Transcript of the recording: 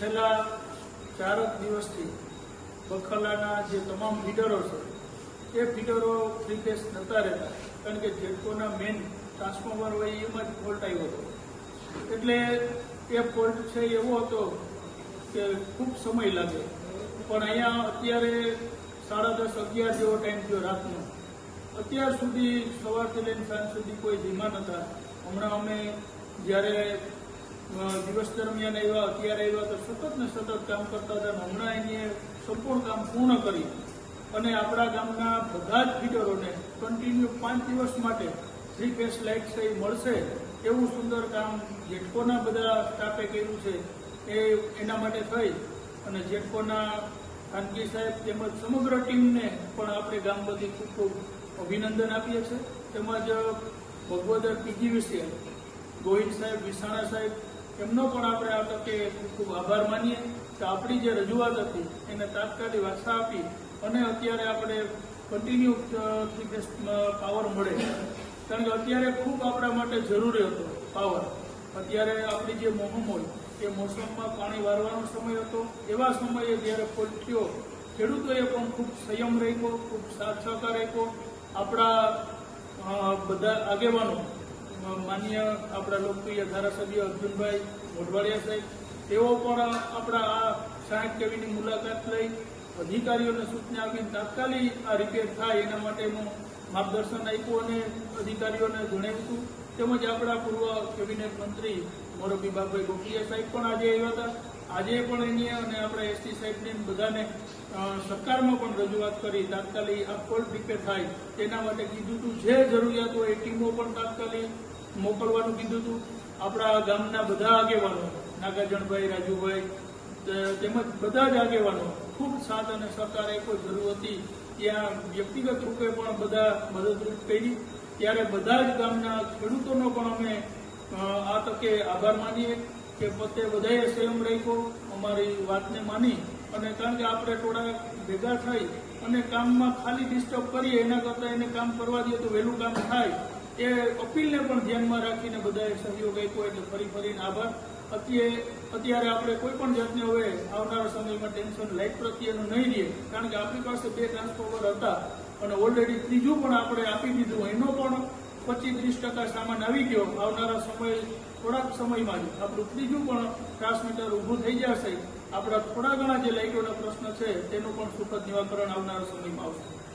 છેલ્લા ચારક દિવસથી બખલાના જે તમામ ફીડરો છે, એ ફીડરો થ્રી ફેસ નતા રહેતા, કારણ કે જેટકોના મેઇન ટ્રાન્સફોર્મર હોય એમાં જ ફોલ્ટ આવ્યો હતો. એટલે એ ફોલ્ટ છે એવો હતો કે ખૂબ સમય લાગે. પણ અહીંયા અત્યારે સાડા દસ અગિયાર જેવો ટાઈમ થયો રાતનો. અત્યાર સુધી સવારથી લઈને સાંજ સુધી કોઈ ધીમા નતા હમણાં અમે જ્યારે દિવસ દરમિયાન આવ્યા, અત્યારે આવ્યા તો સતત ને સતત કામ કરતા હતા હમણાં એની સંપૂર્ણ કામ પૂર્ણ કરી. અને આપણા ગામના બધા જ ફીટરોને કન્ટિન્યુ પાંચ દિવસ માટે થ્રી ફેસ લાઇટ એ મળશે. એવું સુંદર કામ જેટકોના બધા સ્ટાફે કર્યું છે એ એના માટે થઈ. અને જેટકોના ખાનગી સાહેબ તેમજ સમગ્ર ટીમને પણ આપણે ગામ બધી ખૂબ ખૂબ અભિનંદન આપીએ છીએ. તેમજ ભગવદર પીજીવીસીએલ ગોહિલ સાહેબ, વિસાણા સાહેબ એમનો પણ આપણે આ તકે ખૂબ ખૂબ આભાર માનીએ કે આપણી જે રજૂઆત હતી એને તાત્કાલિક વાસા આપી અને અત્યારે આપણે કન્ટિન્યુ પાવર મળે. કારણ કે અત્યારે ખૂબ આપણા માટે જરૂરી હતો પાવર અત્યારે આપણી જે મોહમ હોય, એ મોસમમાં પાણી વારવાનો સમય હતો. એવા સમયે જ્યારે ફોલ્ટ થયો, ખેડૂતોએ પણ ખૂબ સંયમ રાખ્યો, ખૂબ સાથ સહકાર રાખ્યો આપણા બધા આગેવાનો માન્ય આપણા લોકપ્રિય ધારાસભ્ય અર્જુનભાઈ મોઢવાડિયા સાહેબ, તેઓ પણ આપણા આ સાહેબ કેવીની મુલાકાત લઈ અધિકારીઓને સૂચના આપીને તાત્કાલિક આ રિપેર થાય એના માટેનું માર્ગદર્શન આપ્યું અને અધિકારીઓને જણાવ્યું હતું. તેમજ આપણા પૂર્વ કેબિનેટ મંત્રી મોરબી બાપભાઈ ગોકીયા સાહેબ પણ આજે આવ્યા હતા. આજે પણ એની અને આપણે એસટી સાહેબની બધાને સરકારમાં પણ રજૂઆત કરી, તાત્કાલિક આ ફોલ્ટ રિપેર થાય, તેના માટે કીધું હતું જે જરૂરિયાત હોય એ ટીમો પણ તાત્કાલિક મોકલવાનું કીધું હતું આપણા ગામના બધા આગેવાનો, નાગાર્જુનભાઈ, રાજુભાઈ તેમજ બધા જ આગેવાનો, ખૂબ સાથ અને સહકાર આપ્યો જરૂર હતી, ત્યાં વ્યક્તિગત રૂપે પણ બધા મદદરૂપ કરી ત્યારે બધા જ ગામના ખેડૂતોનો પણ અમે આ તકે આભાર માનીએ. કે પોતે બધાએ સંયમ રાખ્યો, અમારી વાતને માની અને કારણ કે આપણે થોડા ભેગા થઈ અને કામમાં ખાલી ડિસ્ટર્બ કરીએ, એના કરતાં એને કામ કરવા દઈએ તો વહેલું કામ થાય, એ અપીલને પણ ધ્યાનમાં રાખીને બધાએ સહયોગ આપ્યો એટલે ફરી ફરીને આભાર. અત્યારે અત્યારે આપણે કોઈ પણ જાતને હવે આવનારા સમયમાં ટેન્શન લાઇટ પ્રત્યેનું નહીં રહીએ, કારણ કે આપણી પાસે બે ટ્રાન્સફોર્મર હતા અને ઓલરેડી ત્રીજું પણ આપણે આપી દીધું, એનો પણ પચીસ ત્રીસ ટકા સામાન આવી ગયો. આવનારા સમય થોડાક સમયમાં જ. આપણું ત્રીજું પણ ટ્રાન્સમીટર ઊભું થઈ જશે. આપણા થોડા ઘણા જે લાઇટોના પ્રશ્ન છે, તેનું પણ સુખદ નિવાકરણ આવનારા સમયમાં આવશે.